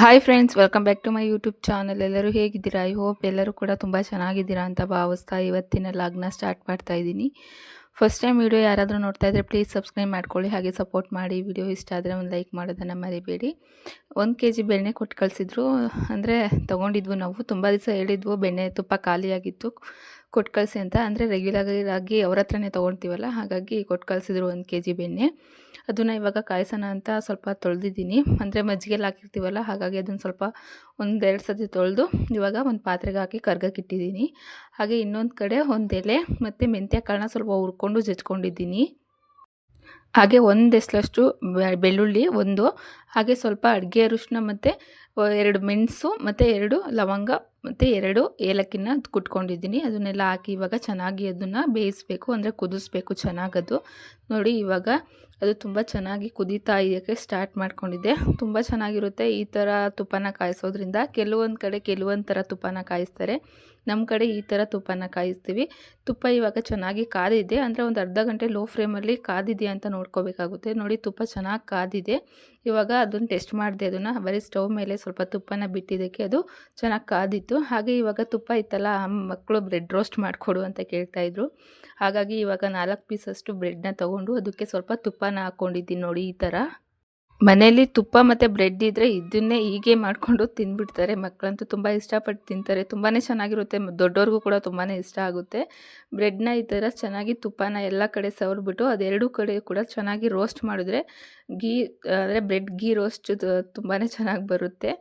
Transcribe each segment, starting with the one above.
Hi friends welcome back to my YouTube channel ಎಲ್ಲರೂ ಹೇಗಿದ್ದೀರಾ? I hope ಎಲ್ಲರೂ ಕೂಡ ತುಂಬ ಚೆನ್ನಾಗಿದ್ದೀರಾ ಅಂತ ಭಾವಿಸ್ತಾ ಇವತ್ತಿನ ಲಾಗ್ನ ಸ್ಟಾರ್ಟ್ ಮಾಡ್ತಾ ಇದ್ದೀನಿ. ಫಸ್ಟ್ ಟೈಮ್ ವಿಡಿಯೋ ಯಾರಾದರೂ ನೋಡ್ತಾ ಇದ್ದರೆ ಪ್ಲೀಸ್ ಸಬ್ಸ್ಕ್ರೈಬ್ ಮಾಡ್ಕೊಳ್ಳಿ, ಹಾಗೆ ಸಪೋರ್ಟ್ ಮಾಡಿ. ವಿಡಿಯೋ ಇಷ್ಟ ಆದರೆ ಒಂದು ಲೈಕ್ ಮಾಡೋದನ್ನು ಮರಿಬೇಡಿ. ಒಂದು ಕೆ ಜಿ ಬೆಣ್ಣೆ ಕೊಟ್ಟು ಕಳಿಸಿದ್ರು. ಅಂದರೆ ತೊಗೊಂಡಿದ್ವು ನಾವು. ತುಂಬ ದಿವಸ ಹೇಳಿದ್ವು, ಬೆಣ್ಣೆ ತುಪ್ಪ ಖಾಲಿಯಾಗಿತ್ತು ಕೊಟ್ಟು ಕಳಿಸಿ ಅಂತ. ಅಂದರೆ ರೆಗ್ಯುಲರ್ ಆಗಿ ಅವ್ರ ಹತ್ರನೇ ತೊಗೊಳ್ತೀವಲ್ಲ ಹಾಗಾಗಿ ಕೊಟ್ಟು ಕಳಿಸಿದ್ರು ಒಂದು ಕೆ ಜಿ ಬೆಣ್ಣೆ. ಅದನ್ನು ಇವಾಗ ಕಾಯಿಸೋಣ ಅಂತ ಸ್ವಲ್ಪ ತೊಳೆದಿದ್ದೀನಿ. ಅಂದರೆ ಮಜ್ಜಿಗೆಲ್ಲ ಹಾಕಿರ್ತೀವಲ್ಲ, ಹಾಗಾಗಿ ಅದನ್ನು ಸ್ವಲ್ಪ ಒಂದೆರಡು ಸತಿ ತೊಳೆದು ಇವಾಗ ಒಂದು ಪಾತ್ರೆಗೆ ಹಾಕಿ ಕರ್ಗಕ್ಕಿಟ್ಟಿದ್ದೀನಿ ಹಾಗೆ ಇನ್ನೊಂದು ಕಡೆ ಒಂದು ಎಲೆ ಮತ್ತು ಮೆಂತ್ಯ ಕಾಳನ್ನ ಸ್ವಲ್ಪ ಹುರ್ಕೊಂಡು ಜಜ್ಕೊಂಡಿದ್ದೀನಿ. ಹಾಗೆ ಒಂದು ಎಸ್ಲಷ್ಟು ಬೆಳ್ಳುಳ್ಳಿ ಒಂದು ಹಾಗೆ ಸ್ವಲ್ಪ ಅಡುಗೆ ಅರಿಶಿನ ಮತ್ತು ಎರಡು ಮೆಣಸು ಮತ್ತು ಎರಡು ಲವಂಗ ಮತ್ತು ಎರಡು ಏಲಕ್ಕಿನ ಕುಟ್ಕೊಂಡಿದ್ದೀನಿ. ಅದನ್ನೆಲ್ಲ ಹಾಕಿ ಇವಾಗ ಚೆನ್ನಾಗಿ ಅದನ್ನು ಬೇಯಿಸಬೇಕು. ಅಂದರೆ ಕುದಿಸ್ಬೇಕು ಚೆನ್ನಾಗದು ನೋಡಿ ಇವಾಗ ಅದು ತುಂಬ ಚೆನ್ನಾಗಿ ಕುದೀತಾ ಇದಕ್ಕೆ ಸ್ಟಾರ್ಟ್ ಮಾಡ್ಕೊಂಡಿದ್ದೆ. ತುಂಬ ಚೆನ್ನಾಗಿರುತ್ತೆ ಈ ಥರ ತುಪ್ಪನ ಕಾಯಿಸೋದ್ರಿಂದ. ಕೆಲವೊಂದು ಕಡೆ ಕೆಲವೊಂದು ಥರ ತುಪ್ಪನ ಕಾಯಿಸ್ತಾರೆ. ನಮ್ಮ ಕಡೆ ಈ ಥರ ತುಪ್ಪನ ಕಾಯಿಸ್ತೀವಿ. ತುಪ್ಪ ಇವಾಗ ಚೆನ್ನಾಗಿ ಕಾದಿದೆ. ಅಂದರೆ ಒಂದು ಅರ್ಧ ಗಂಟೆ ಲೋ ಫ್ಲೇಮಲ್ಲಿ ಕಾದಿದೆ ಅಂತ ನೋಡ್ಕೋಬೇಕಾಗುತ್ತೆ. ನೋಡಿ ತುಪ್ಪ ಚೆನ್ನಾಗಿ ಕಾದಿದೆ. ಇವಾಗ ಅದನ್ನು ಟೆಸ್ಟ್ ಮಾಡಿದೆ ಅದನ್ನು. ಬರೀ ಸ್ಟವ್ ಮೇಲೆ ಸ್ವಲ್ಪ ತುಪ್ಪನ ಬಿಟ್ಟಿದ್ದಕ್ಕೆ ಅದು ಚೆನ್ನಾಗಿ ಕಾದಿತ್ತು. ಹಾಗೆ ಇವಾಗ ತುಪ್ಪ ಇತ್ತಲ್ಲ ಮಕ್ಕಳು ಬ್ರೆಡ್ ರೋಸ್ಟ್ ಮಾಡಿಕೊಡು ಅಂತ ಕೇಳ್ತಾಯಿದ್ರು ಹಾಗಾಗಿ ಇವಾಗ ನಾಲ್ಕು ಪೀಸಷ್ಟು ಬ್ರೆಡ್ನ ತೊಗೊಂಡು ಅದಕ್ಕೆ ಸ್ವಲ್ಪ ತುಪ್ಪನ ಹಾಕ್ಕೊಂಡಿದ್ದೀನಿ ನೋಡಿ ಈ ಥರ ಮನೆಯಲ್ಲಿ ತುಪ್ಪ ಮತ್ತು ಬ್ರೆಡ್ ಇದ್ದರೆ ಇದನ್ನೇ ಹೀಗೆ ಮಾಡಿಕೊಂಡು ತಿಂದ್ಬಿಡ್ತಾರೆ ಮಕ್ಕಳಂತೂ ತುಂಬ ಇಷ್ಟಪಟ್ಟು ತಿಂತಾರೆ. ತುಂಬಾ ಚೆನ್ನಾಗಿರುತ್ತೆ. ದೊಡ್ಡವ್ರಿಗೂ ಕೂಡ ತುಂಬಾ ಇಷ್ಟ ಆಗುತ್ತೆ. ಬ್ರೆಡ್ನ ಈ ಥರ ಚೆನ್ನಾಗಿ ತುಪ್ಪನ ಎಲ್ಲ ಕಡೆ ಸವರ್ಬಿಟ್ಟು ಅದೆರಡೂ ಕಡೆ ಕೂಡ ಚೆನ್ನಾಗಿ ರೋಸ್ಟ್ ಮಾಡಿದ್ರೆ ಗೀ ಅಂದರೆ ಬ್ರೆಡ್ ಗೀ ರೋಸ್ಟ್ ತುಂಬಾ ಚೆನ್ನಾಗಿ ಬರುತ್ತೆ.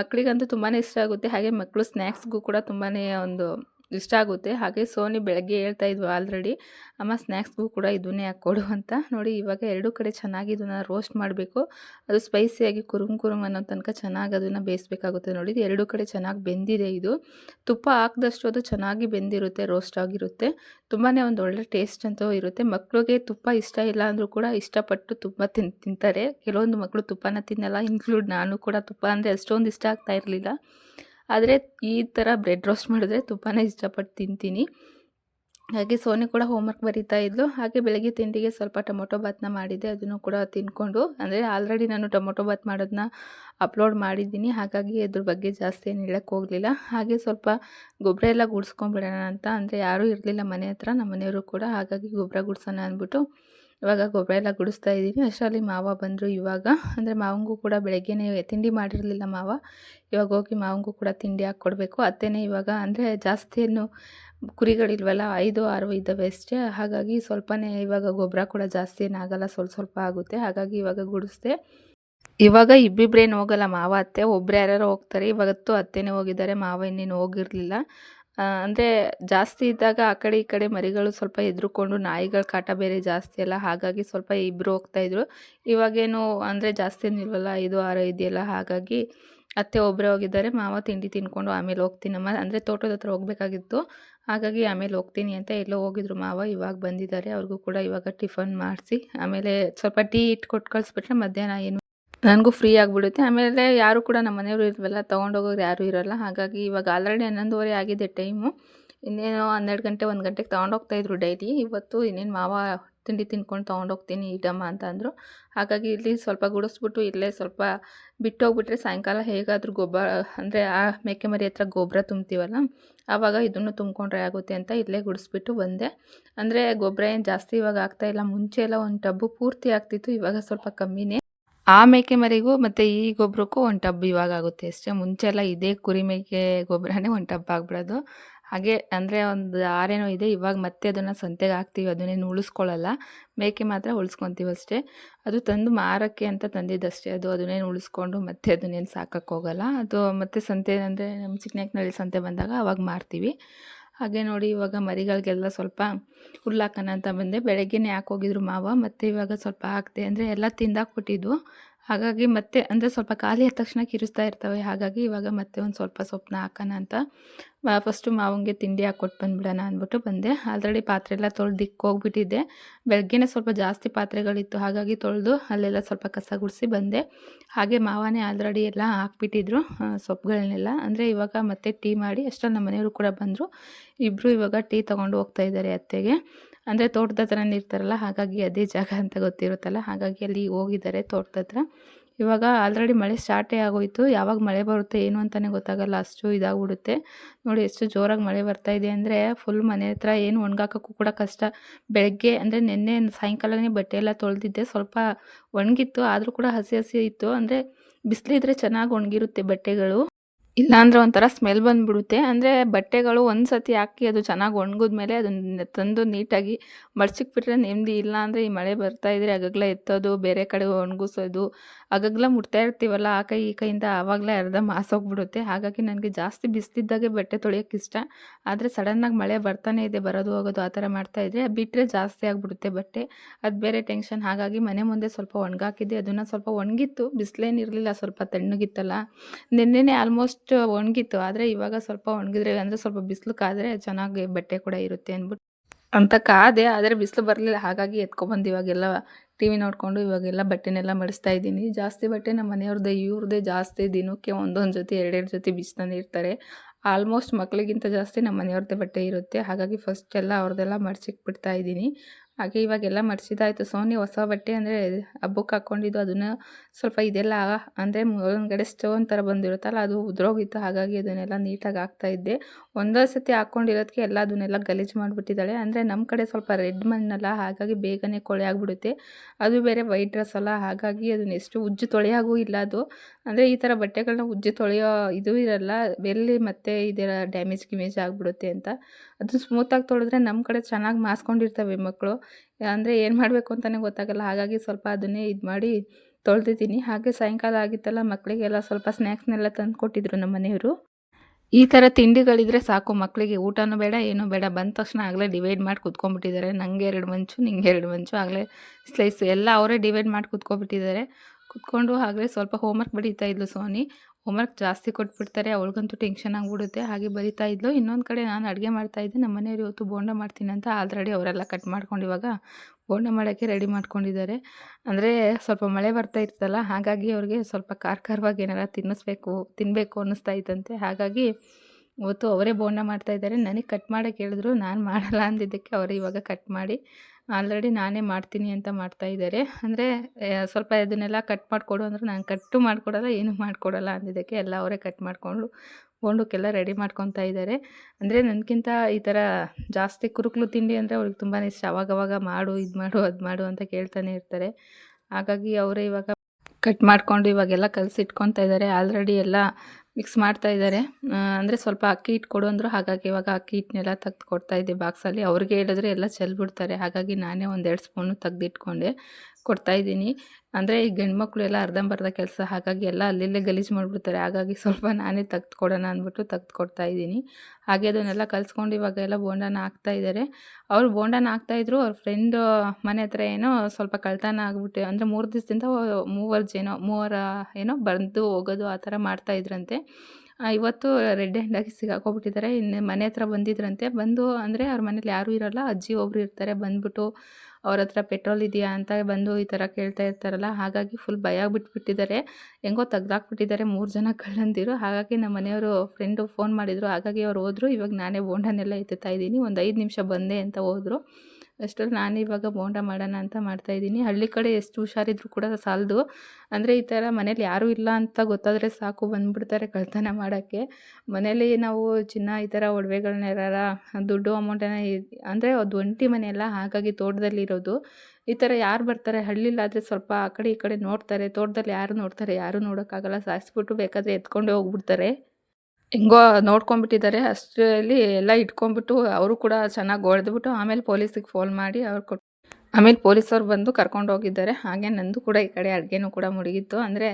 ಮಕ್ಕಳಿಗಂತೂ ತುಂಬಾ ಇಷ್ಟ ಆಗುತ್ತೆ. ಹಾಗೆ ಮಕ್ಕಳು ಸ್ನ್ಯಾಕ್ಸ್ಗೂ ಕೂಡ ತುಂಬಾ ಒಂದು ಇಷ್ಟ ಆಗುತ್ತೆ. ಹಾಗೆ ಸೋನಿ ಬೆಳಗ್ಗೆ ಹೇಳ್ತಾ ಇದ್ವು ಆಲ್ರೆಡಿ ಅಮ್ಮ ಸ್ನ್ಯಾಕ್ಸ್ಗೂ ಕೂಡ ಇದನ್ನೇ ಹಾಕ್ಕೊಡು ಅಂತ. ನೋಡಿ, ಇವಾಗ ಎರಡೂ ಕಡೆ ಚೆನ್ನಾಗಿ ಇದನ್ನು ರೋಸ್ಟ್ ಮಾಡಬೇಕು. ಅದು ಸ್ಪೈಸಿಯಾಗಿ ಕುರುಮ್ ಕುರುಮ್ ಅನ್ನೋ ತನಕ ಚೆನ್ನಾಗಿ ಅದನ್ನು ಬೇಯಿಸಬೇಕಾಗುತ್ತೆ ನೋಡಿ. ಎರಡೂ ಕಡೆ ಚೆನ್ನಾಗಿ ಬೆಂದಿದೆ ಇದು. ತುಪ್ಪ ಹಾಕಿದಷ್ಟು ಅದು ಚೆನ್ನಾಗಿ ಬೆಂದಿರುತ್ತೆ ರೋಸ್ಟ್ ಆಗಿರುತ್ತೆ. ತುಂಬಾ ಒಂದು ಒಳ್ಳೆ ಟೇಸ್ಟ್ ಅಂತೂ ಇರುತ್ತೆ. ಮಕ್ಕಳಿಗೆ ತುಪ್ಪ ಇಷ್ಟ ಇಲ್ಲ ಅಂದರೂ ಕೂಡ ಇಷ್ಟಪಟ್ಟು ತುಂಬ ತಿನ್, ತಿಂತಾರೆ. ಕೆಲವೊಂದು ಮಕ್ಕಳು ತುಪ್ಪನ ತಿನ್ನಲ್ಲ. ಇನ್ಕ್ಲೂಡ್ ನಾನು ಕೂಡ ತುಪ್ಪ ಅಂದರೆ ಅಷ್ಟೊಂದು ಇಷ್ಟ ಆಗ್ತಾ ಇರಲಿಲ್ಲ. ಆದರೆ ಈ ಥರ ಬ್ರೆಡ್ ರೋಸ್ಟ್ ಮಾಡಿದ್ರೆ ತುಂಬಾ ಇಷ್ಟಪಟ್ಟು ತಿಂತೀನಿ. ಹಾಗೆ ಸೋನಿ ಕೂಡ ಹೋಮ್ವರ್ಕ್ ಬರೀತಾ ಇದ್ಲು. ಹಾಗೆ ಬೆಳಗ್ಗೆ ತಿಂಡಿಗೆ ಸ್ವಲ್ಪ ಟೊಮೊಟೊ ಬಾತ್ನ ಮಾಡಿದ್ದೆ, ಅದನ್ನು ಕೂಡ ತಿಂದ್ಕೊಂಡು. ಅಂದರೆ ಆಲ್ರೆಡಿ ನಾನು ಟೊಮೊಟೊ ಬಾತ್ ಮಾಡೋದನ್ನ ಅಪ್ಲೋಡ್ ಮಾಡಿದ್ದೀನಿ. ಹಾಗಾಗಿ ಅದ್ರ ಬಗ್ಗೆ ಜಾಸ್ತಿ ಏನು ಹೇಳಕ್ಕೆ ಹೋಗಲಿಲ್ಲ. ಹಾಗೆ ಸ್ವಲ್ಪ ಗೊಬ್ಬರ ಎಲ್ಲ ಗುಡ್ಸ್ಕೊಂಬಿಡೋಣ ಅಂತ. ಅಂದರೆ ಯಾರೂ ಇರಲಿಲ್ಲ ಮನೆ ಹತ್ರ ನಮ್ಮ ಮನೆಯವರು ಕೂಡ ಹಾಗಾಗಿ ಗೊಬ್ಬರ ಗುಡ್ಸೋಣ ಅಂದ್ಬಿಟ್ಟು ಇವಾಗ ಗೊಬ್ಬರ ಎಲ್ಲ ಗುಡಿಸ್ತಾ ಇದ್ದೀನಿ. ಅಷ್ಟರಲ್ಲಿ ಮಾವ ಬಂದರು ಇವಾಗ. ಅಂದರೆ ಮಾವಂಗೂ ಕೂಡ ಬೆಳಗ್ಗೆನೇ ತಿಂಡಿ ಮಾಡಿರಲಿಲ್ಲ ಮಾವ. ಇವಾಗ ಹೋಗಿ ಮಾವಂಗೂ ಕೂಡ ತಿಂಡಿ ಹಾಕ್ಕೊಡ್ಬೇಕು ಅತ್ತೇನೆ ಇವಾಗ ಅಂದರೆ ಜಾಸ್ತಿ ಏನು ಕುರಿಗಳಿಲ್ವಲ್ಲ, ಐದು ಆರು ಇದ್ದಾವೆ ಅಷ್ಟೇ. ಹಾಗಾಗಿ ಸ್ವಲ್ಪನೇ ಇವಾಗ ಗೊಬ್ಬರ ಕೂಡ ಜಾಸ್ತಿ ಏನಾಗಲ್ಲ ಸ್ವಲ್ಪ ಸ್ವಲ್ಪ ಆಗುತ್ತೆ. ಹಾಗಾಗಿ ಇವಾಗ ಗುಡಿಸ್ದೆ. ಇವಾಗ ಇಬ್ಬಿಬ್ರೇನು ಹೋಗಲ್ಲ ಮಾವ, ಅತ್ತೆ. ಒಬ್ಬರು ಯಾರು ಹೋಗ್ತಾರೆ. ಇವಾಗತ್ತು ಅತ್ತೆನೇ ಹೋಗಿದ್ದಾರೆ. ಮಾವ ಇನ್ನೇನು ಹೋಗಿರಲಿಲ್ಲ. ಅಂದರೆ ಜಾಸ್ತಿ ಇದ್ದಾಗ ಆ ಕಡೆ ಈ ಕಡೆ ಮರಿಗಳು ಸ್ವಲ್ಪ ಹೆದ್ರುಕೊಂಡು ನಾಯಿಗಳ ಕಾಟ ಬೇರೆ ಜಾಸ್ತಿ ಅಲ್ಲ ಹಾಗಾಗಿ ಸ್ವಲ್ಪ ಇಬ್ಬರು ಹೋಗ್ತಾಯಿದ್ರು ಇವಾಗೇನು ಅಂದರೆ ಜಾಸ್ತಿ ಇಲ್ವಲ್ಲ, ಐದು, ಆರು ಇದೆಯಲ್ಲ, ಹಾಗಾಗಿ ಅತ್ತೆ ಒಬ್ಬರೇ ಹೋಗಿದ್ದಾರೆ, ಮಾವ ತಿಂಡಿ ತಿನ್ಕೊಂಡು ಆಮೇಲೆ ಹೋಗ್ತೀನಮ್ಮ ಅಂದರೆ ತೋಟದ ಹತ್ರ ಹೋಗಬೇಕಾಗಿತ್ತು. ಹಾಗಾಗಿ ಆಮೇಲೆ ಹೋಗ್ತೀನಿ ಅಂತ ಎಲ್ಲೋ ಹೋಗಿದ್ರು ಮಾವ, ಇವಾಗ ಬಂದಿದ್ದಾರೆ. ಅವ್ರಿಗೂ ಕೂಡ ಇವಾಗ ಟಿಫನ್ ಮಾಡಿಸಿ, ಆಮೇಲೆ ಸ್ವಲ್ಪ ಟೀ ಇಟ್ಟು ಕೊಟ್ಟು ಕಳಿಸ್ಬಿಟ್ರೆ ಮಧ್ಯಾಹ್ನ ಏನು ನನಗೂ ಫ್ರೀ ಆಗಿಬಿಡುತ್ತೆ. ಆಮೇಲೆ ಯಾರು ಕೂಡ ನಮ್ಮ ಮನೆಯವರು ಇರಲ್ಲ ತೊಗೊಂಡೋಗೋರು ಯಾರೂ ಇರೋಲ್ಲ. ಹಾಗಾಗಿ ಇವಾಗ ಆಲ್ರೆಡಿ ಹನ್ನೊಂದುವರೆ ಆಗಿದೆ ಟೈಮು ಇನ್ನೇನು ಹನ್ನೆರಡು ಗಂಟೆ, ಒಂದು ಗಂಟೆಗೆ ತೊಗೊಂಡೋಗ್ತಾಯಿದ್ರು ಡೈಲಿ ಇವತ್ತು ಇನ್ನೇನು ಮಾವ ತಿಂಡಿ ತಿನ್ಕೊಂಡು ತೊಗೊಂಡೋಗ್ತೀನಿ ಇಡಮ್ಮ ಅಂತ ಅಂದರು. ಹಾಗಾಗಿ ಇಲ್ಲಿ ಸ್ವಲ್ಪ ಗುಡಿಸ್ಬಿಟ್ಟು ಇಲ್ಲೇ ಸ್ವಲ್ಪ ಬಿಟ್ಟೋಗ್ಬಿಟ್ರೆ ಸಾಯಂಕಾಲ ಹೇಗಾದರೂ ಗೊಬ್ಬರ, ಅಂದರೆ ಆ ಮೇಕೆ ಮರಿ ಹತ್ರ ಗೊಬ್ಬರ ತುಂಬ್ತೀವಲ್ಲ, ಆವಾಗ ಇದನ್ನು ತುಂಬ್ಕೊಂಡ್ರೆ ಆಗುತ್ತೆ ಅಂತ ಇಲ್ಲೇ ಗುಡಿಸ್ಬಿಟ್ಟು ಬಂದೆ. ಅಂದರೆ ಗೊಬ್ಬರ ಏನು ಜಾಸ್ತಿ ಇವಾಗ ಆಗ್ತಾಯಿಲ್ಲ ಮುಂಚೆ ಎಲ್ಲ ಒಂದು ಟಬ್ಬು ಪೂರ್ತಿ ಆಗ್ತಿತ್ತು, ಇವಾಗ ಸ್ವಲ್ಪ ಕಮ್ಮಿನೇ. ಆ ಮೇಕೆ ಮರಿಗೂ ಮತ್ತು ಈ ಗೊಬ್ಬರಕ್ಕೂ ಒಂದು ಟಬ್ ಇವಾಗ ಆಗುತ್ತೆ. ಅಷ್ಟೇ ಮುಂಚೆ ಎಲ್ಲ ಇದೇ ಕುರಿ ಮೇಕೆ ಗೊಬ್ಬರನೇ ಒಂದು ಟಬ್ ಆಗ್ಬಿಡೋದು. ಹಾಗೆ ಅಂದರೆ ಒಂದು ಆರೇನೋ ಇದೆ, ಇವಾಗ ಮತ್ತೆ ಅದನ್ನು ಸಂತೆಗೆ ಹಾಕ್ತೀವಿ ಅದನ್ನೇನು ಉಳಿಸ್ಕೊಳ್ಳಲ್ಲ. ಮೇಕೆ ಮಾತ್ರ ಉಳಿಸ್ಕೊತೀವಿ ಅಷ್ಟೇ. ಅದು ತಂದು ಮಾರೋಕ್ಕೆ ಅಂತ ತಂದಿದ್ದಷ್ಟೇ. ಅದು ಅದನ್ನೇನು ಉಳಿಸ್ಕೊಂಡು ಮತ್ತೆ ಅದನ್ನೇನು ಸಾಕಕ್ಕೆ ಹೋಗಲ್ಲ. ಅದು ಮತ್ತೆ ಸಂತೆ ಅಂದರೆ ನಮ್ಮ ಚಿಕ್ಕನಾಕ್ನಳ್ಳಿ ಸಂತೆ ಬಂದಾಗ ಅವಾಗ ಮಾರ್ತೀವಿ. ಹಾಗೆ ನೋಡಿ ಇವಾಗ ಮರಿಗಳಿಗೆಲ್ಲ ಸ್ವಲ್ಪ ಹುಲ್ಲಾಕಣ ಅಂತ ಬಂದೆ. ಬೆಳಗ್ಗೆನೇ ಹಾಕೋಗಿದ್ರು ಮಾವ, ಮತ್ತು ಇವಾಗ ಸ್ವಲ್ಪ ಹಾಕ್ದೆ ಅಂದರೆ ಎಲ್ಲ ತಿಂದಾಕ್ಬಿಟ್ಟಿದ್ವು. ಹಾಗಾಗಿ ಮತ್ತೆ ಅಂದರೆ ಸ್ವಲ್ಪ ಖಾಲಿ ಆದ ತಕ್ಷಣ ಕಿರಿಸ್ತಾ ಇರ್ತವೆ. ಹಾಗಾಗಿ ಇವಾಗ ಮತ್ತೆ ಒಂದು ಸ್ವಲ್ಪ ಸೊಪ್ಪನ್ನ ಹಾಕೋಣ ಅಂತ. ಫಸ್ಟು ಮಾವಂಗೆ ತಿಂಡಿ ಹಾಕ್ಕೊಟ್ಟು ಬಂದುಬಿಡೋಣ ಅಂದ್ಬಿಟ್ಟು ಬಂದೆ. ಆಲ್ರೆಡಿ ಪಾತ್ರೆ ಎಲ್ಲ ತೊಳೆದು ಹೋಗ್ಬಿಟ್ಟಿದ್ದೆ. ಬೆಳಗ್ಗೆನೇ ಸ್ವಲ್ಪ ಜಾಸ್ತಿ ಪಾತ್ರೆಗಳಿತ್ತು. ಹಾಗಾಗಿ ತೊಳೆದು ಅಲ್ಲೆಲ್ಲ ಸ್ವಲ್ಪ ಕಸ ಗುಡಿಸಿ ಬಂದೆ. ಹಾಗೆ ಮಾವನೇ ಆಲ್ರೆಡಿ ಎಲ್ಲ ಹಾಕ್ಬಿಟ್ಟಿದ್ರು ಸೊಪ್ಪುಗಳನ್ನೆಲ್ಲ ಅಂದರೆ ಇವಾಗ ಮತ್ತೆ ಟೀ ಮಾಡಿ ಅಷ್ಟರಲ್ಲಿ ನಮ್ಮ ಮನೆಯವರು ಕೂಡ ಬಂದರು. ಇಬ್ಬರು ಇವಾಗ ಟೀ ತೊಗೊಂಡು ಹೋಗ್ತಾ ಇದ್ದಾರೆ ಅತ್ತೆಗೆ. ಅಂದರೆ ತೋಟದ ಹತ್ರನೇ ಇರ್ತಾರಲ್ಲ ಹಾಗಾಗಿ ಅದೇ ಜಾಗ ಅಂತ ಗೊತ್ತಿರುತ್ತಲ್ಲ, ಹಾಗಾಗಿ ಅಲ್ಲಿ ಹೋಗಿದ್ದಾರೆ ತೋಟದ ಹತ್ರ. ಇವಾಗ ಆಲ್ರೆಡಿ ಮಳೆ ಸ್ಟಾರ್ಟೇ ಆಗೋಯ್ತು. ಯಾವಾಗ ಮಳೆ ಬರುತ್ತೆ, ಏನು ಅಂತಲೇ ಗೊತ್ತಾಗಲ್ಲ. ಅಷ್ಟು ಇದಾಗ್ಬಿಡುತ್ತೆ. ನೋಡಿ, ಎಷ್ಟು ಜೋರಾಗಿ ಮಳೆ ಬರ್ತಾ ಇದೆ ಅಂದರೆ ಫುಲ್ ಮನೆ ಹತ್ರ ಏನು ಒಣಗಾಕೋಕ್ಕೂ ಕೂಡ ಕಷ್ಟ. ಬೆಳಗ್ಗೆ ಅಂದರೆ ನಿನ್ನೆ ಸಾಯಂಕಾಲನೇ ಬಟ್ಟೆ ಎಲ್ಲ ತೊಳೆದಿದ್ದೆ. ಸ್ವಲ್ಪ ಒಣಗಿತ್ತು, ಆದರೂ ಕೂಡ ಹಸಿ ಹಸಿ ಇತ್ತು. ಅಂದರೆ ಬಿಸಿಲಿದ್ರೆ ಚೆನ್ನಾಗಿ ಒಣಗಿರುತ್ತೆ ಬಟ್ಟೆಗಳು. ಇಲ್ಲಾಂದ್ರೆ ಒಂಥರ ಸ್ಮೆಲ್ ಬಂದ್ಬಿಡುತ್ತೆ. ಅಂದರೆ ಬಟ್ಟೆಗಳು ಒಂದು ಸತಿ ಹಾಕಿ ಅದು ಚೆನ್ನಾಗಿ ಒಣಗಿದ್ಮೇಲೆ ಅದನ್ನು ತಂದು ನೀಟಾಗಿ ಮಡ್ಚಿಕ್ಬಿಟ್ರೆ ನೆಮ್ಮದಿ ಇಲ್ಲ ಅಂದರೆ ಈ ಮಳೆ ಬರ್ತಾ ಇದ್ರೆ ಆಗಾಗಲೇ ಎತ್ತೋದು, ಬೇರೆ ಕಡೆ ಒಣಗಿಸೋದು ಅಗಗ್ಲ ಮುಟ್ತಾ ಇರ್ತೀವಲ್ಲ, ಆ ಕೈ ಈ ಕೈಯಿಂದ ಆವಾಗಲೇ ಅರ್ಧ ಮಾಸೋಗ್ಬಿಡುತ್ತೆ. ಹಾಗಾಗಿ ನನಗೆ ಜಾಸ್ತಿ ಬಿಸ್ತಿದ್ದಾಗೆ ಬಟ್ಟೆ ತೊಳೆಯೋಕ್ಕೆ ಇಷ್ಟ. ಆದರೆ ಸಡನ್ನಾಗಿ ಮಳೆ ಬರ್ತಾನೆ ಇದೆ, ಬರೋದು ಹೋಗೋದು ಆ ಥರ ಮಾಡ್ತಾಯಿದ್ರೆ ಬಿಟ್ಟರೆ ಜಾಸ್ತಿ ಆಗಿಬಿಡುತ್ತೆ ಬಟ್ಟೆ. ಅದು ಬೇರೆ ಟೆನ್ಷನ್. ಹಾಗಾಗಿ ಮನೆ ಮುಂದೆ ಸ್ವಲ್ಪ ಒಣಗಾಕಿದ್ದೆ. ಅದನ್ನು ಸ್ವಲ್ಪ ಒಣಗಿತ್ತು. ಬಿಸಿಲೇನಿರಲಿಲ್ಲ ಸ್ವಲ್ಪ ತಣ್ಣಗಿತ್ತಲ್ಲ. ನಿನ್ನೆನೇ ಆಲ್ಮೋಸ್ಟ್ ಒಣಗಿತ್ತು. ಆದರೆ ಇವಾಗ ಸ್ವಲ್ಪ ಒಣಗಿದ್ರೆ ಅಂದರೆ ಸ್ವಲ್ಪ ಬಿಸಿಲು ಕಾದರೆ ಚೆನ್ನಾಗಿ ಬಟ್ಟೆ ಕೂಡ ಇರುತ್ತೆ ಅಂದ್ಬಿಟ್ಟು. ಅಂತ ಕಾದೆ, ಆದರೆ ಬಿಸಿಲು ಬರಲಿಲ್ಲ. ಹಾಗಾಗಿ ಎತ್ಕೊಬಂದು ಇವಾಗೆಲ್ಲ ಟಿ ವಿ ನೋಡಿಕೊಂಡು ಇವಾಗೆಲ್ಲ ಬಟ್ಟೆನೆಲ್ಲ ಮಡಿಸ್ತಾ ಇದ್ದೀನಿ. ಜಾಸ್ತಿ ಬಟ್ಟೆ ನಮ್ಮ ಮನೆಯವ್ರದ್ದೇ ಇವ್ರದ್ದೇ ಜಾಸ್ತಿ ದಿನಕ್ಕೆ ಒಂದೊಂದು ಜೊತೆ, ಎರಡೆರಡು ಜೊತೆ ಬಿಚ್ತಾನೆ ಇರ್ತಾರೆ. ಆಲ್ಮೋಸ್ಟ್ ಮಕ್ಕಳಿಗಿಂತ ಜಾಸ್ತಿ ನಮ್ಮ ಮನೆಯವ್ರದ್ದೇ ಬಟ್ಟೆ ಇರುತ್ತೆ. ಹಾಗಾಗಿ ಫಸ್ಟ್ ಎಲ್ಲ ಅವ್ರದ್ದೆಲ್ಲ ಮಡಿಸಿಕ್ಬಿಡ್ತಾ ಇದ್ದೀನಿ. ಹಾಗೆ ಇವಾಗೆಲ್ಲ ಮರ್ಸಿದಾಯಿತು ಸೋನಿ ಹೊಸ ಬಟ್ಟೆ ಅಂದರೆ ಹಬ್ಬಕ್ಕೆ ಹಾಕ್ಕೊಂಡಿದ್ದು ಅದನ್ನು ಸ್ವಲ್ಪ ಇದೆಲ್ಲ ಅಂದರೆ ಒಳಗಡೆ ಸ್ಟೋನ್ ಥರ ಬಂದಿರುತ್ತಲ್ಲ, ಅದು ಉದ್ರೋಗಿತ್ತು. ಹಾಗಾಗಿ ಅದನ್ನೆಲ್ಲ ನೀಟಾಗಿ ಹಾಕ್ತಾಯಿದ್ದೆ ಒಂದೊಂದು ಸತಿ ಹಾಕ್ಕೊಂಡಿರೋದಕ್ಕೆ ಎಲ್ಲ ಅದನ್ನೆಲ್ಲ ಗಲೀಜು ಮಾಡಿಬಿಟ್ಟಿದ್ದಾಳೆ. ಅಂದರೆ ನಮ್ಮ ಕಡೆ ಸ್ವಲ್ಪ ರೆಡ್ ಮಣ್ಣಲ್ಲ, ಹಾಗಾಗಿ ಬೇಗನೆ ಕೊಳೆ ಆಗಿಬಿಡುತ್ತೆ. ಅದು ಬೇರೆ ವೈಟ್ ಡ್ರೆಸ್ ಅಲ್ಲ, ಹಾಗಾಗಿ ಅದನ್ನ ಎಷ್ಟು ಉಜ್ಜು ತೊಳೆಯಾಗೂ ಇಲ್ಲ ಅದು. ಅಂದರೆ ಈ ಥರ ಬಟ್ಟೆಗಳನ್ನ ಉಜ್ಜು ತೊಳೆಯೋ ಇದು ಇರಲ್ಲ, ಎಲ್ಲಿ ಮತ್ತೆ ಇದೆಲ್ಲ ಡ್ಯಾಮೇಜ್ ಗಿಮೇಜ್ ಆಗಿಬಿಡುತ್ತೆ ಅಂತ. ಅದನ್ನು ಸ್ಮೂತಾಗಿ ತೊಳೆದ್ರೆ ನಮ್ಮ ಕಡೆ ಚೆನ್ನಾಗಿ ಮಾಸ್ಕೊಂಡಿರ್ತವೆ ಮಕ್ಕಳು ಅಂದರೆ ಏನು ಮಾಡಬೇಕು ಅಂತಲೇ ಗೊತ್ತಾಗಲ್ಲ. ಹಾಗಾಗಿ ಸ್ವಲ್ಪ ಅದನ್ನೇ ಇದು ಮಾಡಿ ತೊಳೆದಿದ್ದೀನಿ. ಹಾಗೆ ಸಾಯಂಕಾಲ ಆಗಿತ್ತಲ್ಲ, ಮಕ್ಕಳಿಗೆಲ್ಲ ಸ್ವಲ್ಪ ಸ್ನ್ಯಾಕ್ಸ್ನೆಲ್ಲ ತಂದು ಕೊಟ್ಟಿದ್ರು ನಮ್ಮ ಮನೆಯವರು. ಈ ಥರ ತಿಂಡಿಗಳಿದ್ರೆ ಸಾಕು, ಮಕ್ಕಳಿಗೆ ಊಟನೂ ಬೇಡ, ಏನೂ ಬೇಡ. ಬಂದ ತಕ್ಷಣ ಆಗಲೇ ಡಿವೈಡ್ ಮಾಡಿ ಕುತ್ಕೊಂಡ್ಬಿಟ್ಟಿದ್ದಾರೆ. ನನಗೆ ಎರಡು ಮಂಚು, ನಿಂಗೆ ಎರಡು ಮಂಚು, ಆಗಲೇ ಸ್ಲೈಸು ಎಲ್ಲ ಅವರೇ ಡಿವೈಡ್ ಮಾಡಿ ಕುತ್ಕೊಬಿಟ್ಟಿದ್ದಾರೆ ಕುತ್ಕೊಂಡು ಆಗಲೇ ಸ್ವಲ್ಪ ಹೋಮ್ವರ್ಕ್ ಬಡೀತಾ ಇದ್ಲು ಸೋನಿ ಹೋಮ್ವರ್ಕ್ ಜಾಸ್ತಿ ಕೊಟ್ಬಿಡ್ತಾರೆ, ಅವಳಿಗಂತೂ ಟೆನ್ಷನ್ ಆಗಿಬಿಡುತ್ತೆ. ಹಾಗೆ ಬರಿತಾ ಇದ್ಲು. ಇನ್ನೊಂದು ಕಡೆ ನಾನು ಅಡುಗೆ ಮಾಡ್ತಾಯಿದ್ದೆ ನಮ್ಮ ಮನೆಯವ್ರು ಇವತ್ತು ಬೋಂಡ ಮಾಡ್ತೀನಿ ಅಂತ ಆಲ್ರೆಡಿ ಅವರೆಲ್ಲ ಕಟ್ ಮಾಡ್ಕೊಂಡು ಇವಾಗ ಬೋಂಡ ಮಾಡೋಕ್ಕೆ ರೆಡಿ ಮಾಡ್ಕೊಂಡಿದ್ದಾರೆ. ಅಂದರೆ ಸ್ವಲ್ಪ ಮಳೆ ಬರ್ತಾ ಇರ್ತಲ್ಲ ಹಾಗಾಗಿ ಅವ್ರಿಗೆ ಸ್ವಲ್ಪ ಖಾರ ಖಾರವಾಗಿ ಏನಾರ ತಿನ್ನಿಸ್ಬೇಕು ತಿನ್ನಬೇಕು ಅನ್ನಿಸ್ತಾ ಇತ್ತಂತೆ. ಹಾಗಾಗಿ ಇವತ್ತು ಅವರೇ ಬೋಂಡ ಮಾಡ್ತಾಯಿದ್ದಾರೆ ನನಗೆ ಕಟ್ ಮಾಡೋಕ್ಕೆ ಹೇಳಿದ್ರು, ನಾನು ಮಾಡಲ್ಲ ಅಂದಿದ್ದಕ್ಕೆ ಅವರೇ ಇವಾಗ ಕಟ್ ಮಾಡಿ ಆಲ್ರೆಡಿ ನಾನೇ ಮಾಡ್ತೀನಿ ಅಂತ ಮಾಡ್ತಾ ಇದ್ದಾರೆ. ಅಂದರೆ ಸ್ವಲ್ಪ ಇದನ್ನೆಲ್ಲ ಕಟ್ ಮಾಡಿಕೊಡು ಅಂದ್ರೆ ನಾನು ಕಟ್ಟು ಮಾಡಿಕೊಡಲ್ಲ, ಏನೂ ಮಾಡಿಕೊಡಲ್ಲ ಅಂದಿದ್ದಕ್ಕೆ ಎಲ್ಲ ಅವರೇ ಕಟ್ ಮಾಡಿಕೊಂಡು ಬೋಂಡಕ್ಕೆಲ್ಲ ರೆಡಿ ಮಾಡ್ಕೊತಾ ಇದ್ದಾರೆ. ಅಂದರೆ ನನಗಿಂತ ಈ ಥರ ಜಾಸ್ತಿ ಕುರುಕ್ಲು ತಿಂಡಿ ಅಂದರೆ ಅವ್ರಿಗೆ ತುಂಬಾ ಇಷ್ಟ. ಅವಾಗವಾಗ ಮಾಡು, ಇದು ಮಾಡು, ಅದು ಮಾಡು ಅಂತ ಕೇಳ್ತಾನೆ ಇರ್ತಾರೆ. ಹಾಗಾಗಿ ಅವರೇ ಇವಾಗ ಕಟ್ ಮಾಡಿಕೊಂಡು ಇವಾಗೆಲ್ಲ ಕಲಸಿಟ್ಕೊತಾ ಇದ್ದಾರೆ. ಆಲ್ರೆಡಿ ಎಲ್ಲ ಮಿಕ್ಸ್ ಮಾಡ್ತಾ ಇದ್ದಾರೆ. ಅಂದರೆ ಸ್ವಲ್ಪ ಅಕ್ಕಿ ಹಿಟ್ಟು ಕೊಡು ಅಂದರು ಹಾಗಾಗಿ ಇವಾಗ ಅಕ್ಕಿ ಹಿಟ್ಟನ್ನೆಲ್ಲ ತೆಗ್ದು ಕೊಡ್ತಾ ಇದ್ದೆ ಬಾಕ್ಸಲ್ಲಿ ಅವ್ರಿಗೆ ಹೇಳಿದ್ರೆ ಎಲ್ಲ ಚೆಲ್ಬಿಡ್ತಾರೆ. ಹಾಗಾಗಿ ನಾನೇ ಒಂದೆರಡು ಸ್ಪೂನು ತೆಗ್ದಿಟ್ಕೊಂಡೆ. ಕೊಡ್ತಾಯಿದ್ದೀನಿ ಅಂದರೆ ಈ ಗಂಡು ಎಲ್ಲ ಅರ್ಧಂಬರ್ಧ ಕೆಲಸ, ಹಾಗಾಗಿ ಎಲ್ಲ ಅಲ್ಲಿಲ್ಲೇ ಗಲೀಜು ಮಾಡಿಬಿಡ್ತಾರೆ. ಹಾಗಾಗಿ ಸ್ವಲ್ಪ ನಾನೇ ತೆಗ್ದು ಕೊಡೋಣ ಅಂದ್ಬಿಟ್ಟು ತೆಗ್ದು ಕೊಡ್ತಾ ಇದ್ದೀನಿ. ಹಾಗೆ ಅದನ್ನೆಲ್ಲ ಕಲಿಸ್ಕೊಂಡು ಇವಾಗ ಎಲ್ಲ ಬೋಂಡನ ಹಾಕ್ತಾ ಇದ್ದಾರೆ. ಅವರು ಬೋಂಡನ ಹಾಕ್ತಾಯಿದ್ರು ಅವ್ರ ಫ್ರೆಂಡ್ ಮನೆ ಹತ್ರ ಏನೋ ಸ್ವಲ್ಪ ಕಳ್ತನ ಆಗ್ಬಿಟ್ಟು. ಅಂದರೆ ಮೂರು ದಿವಸದಿಂದ ಮೂವರು ಜನ, ಮೂವರ ಏನೋ ಬಂದು ಹೋಗೋದು ಆ ಥರ ಮಾಡ್ತಾಯಿದ್ರಂತೆ ಇವತ್ತು ರೆಡ್ ಹ್ಯಾಂಡಾಗಿ ಸಿಗಾಕೋಬಿಟ್ಟಿದ್ದಾರೆ. ಇನ್ನು ಮನೆ ಹತ್ರ ಬಂದಿದ್ರಂತೆ. ಬಂದು ಅಂದರೆ ಅವ್ರ ಮನೇಲಿ ಯಾರೂ ಇರೋಲ್ಲ. ಅಜ್ಜಿ ಒಬ್ಬರು ಇರ್ತಾರೆ. ಬಂದ್ಬಿಟ್ಟು ಅವ್ರ ಹತ್ರ ಪೆಟ್ರೋಲ್ ಇದೆಯಾ ಅಂತ ಬಂದು ಈ ಥರ ಕೇಳ್ತಾ ಇರ್ತಾರಲ್ಲ. ಹಾಗಾಗಿ ಫುಲ್ ಭಯ ಆಗಿಬಿಟ್ಬಿಟ್ಟಿದ್ದಾರೆ. ಹೆಂಗೋ ತೆಗ್ದಾಕ್ಬಿಟ್ಟಿದ್ದಾರೆ. ಮೂರು ಜನ ಕಳ್ಳಂದಿರು. ಹಾಗಾಗಿ ನಮ್ಮ ಮನೆಯವರು ಫ್ರೆಂಡು ಫೋನ್ ಮಾಡಿದರು. ಹಾಗಾಗಿ ಅವ್ರು ಹೋದರು. ಇವಾಗ ನಾನೇ ಬೋಂಡನೆಲ್ಲ ಎತ್ತುತ್ತಾ ಇದ್ದೀನಿ. ಒಂದು ಐದು ನಿಮಿಷ ಬಂದೆ ಅಂತ ಹೋದರು. ಅಷ್ಟರಲ್ಲಿ ನಾನು ಇವಾಗ ಬೋಂಡ ಮಾಡೋಣ ಅಂತ ಮಾಡ್ತಾಯಿದ್ದೀನಿ ಹಳ್ಳಿ ಕಡೆ ಎಷ್ಟು ಹುಷಾರಿದ್ರು ಕೂಡ ಸಾಲದು. ಅಂದರೆ ಈ ಥರ ಮನೇಲಿ ಯಾರೂ ಇಲ್ಲ ಅಂತ ಗೊತ್ತಾದರೆ ಸಾಕು, ಬಂದುಬಿಡ್ತಾರೆ ಕಳ್ತನ ಮಾಡೋಕ್ಕೆ. ಮನೇಲಿ ನಾವು ಚಿನ್ನ ಈ ಥರ ಒಡವೆಗಳನ್ನೆಲ್ಲ ದುಡ್ಡು ಅಮೌಂಟನ್ನು ಅಂದರೆ ಅದು ಒಂಟಿ ಮನೆಯಲ್ಲ ಹಾಗಾಗಿ ತೋಟದಲ್ಲಿರೋದು ಈ ಥರ ಯಾರು ಬರ್ತಾರೆ ಹಳ್ಳಿಲಾದರೆ ಸ್ವಲ್ಪ ಆ ಕಡೆ ಈ ಕಡೆ ನೋಡ್ತಾರೆ, ತೋಟದಲ್ಲಿ ಯಾರು ನೋಡ್ತಾರೆ, ಯಾರೂ ನೋಡೋಕ್ಕಾಗಲ್ಲ. ಸಾಯಿಸ್ಬಿಟ್ಟು ಬೇಕಾದರೆ ಎತ್ಕೊಂಡೇ ಹೋಗ್ಬಿಡ್ತಾರೆ. ಹೆಂಗೋ ನೋಡ್ಕೊಂಡ್ಬಿಟ್ಟಿದ್ದಾರೆ. ಅಷ್ಟರಲ್ಲಿ ಎಲ್ಲ ಇಟ್ಕೊಂಡ್ಬಿಟ್ಟು ಅವರು ಕೂಡ ಚೆನ್ನಾಗಿ ಹೊಡೆದ್ಬಿಟ್ಟು ಆಮೇಲೆ ಪೊಲೀಸಿಗೆ ಫೋನ್ ಮಾಡಿ ಅವ್ರು ಕೊಟ್ಟು ಆಮೇಲೆ ಪೊಲೀಸವ್ರು ಬಂದು ಕರ್ಕೊಂಡು ಹೋಗಿದ್ದಾರೆ. ಹಾಗೆ ನಂದು ಕೂಡ ಈ ಕಡೆ ಅಡುಗೆನೂ ಕೂಡ ಮುಳುಗಿತ್ತು ಅಂದರೆ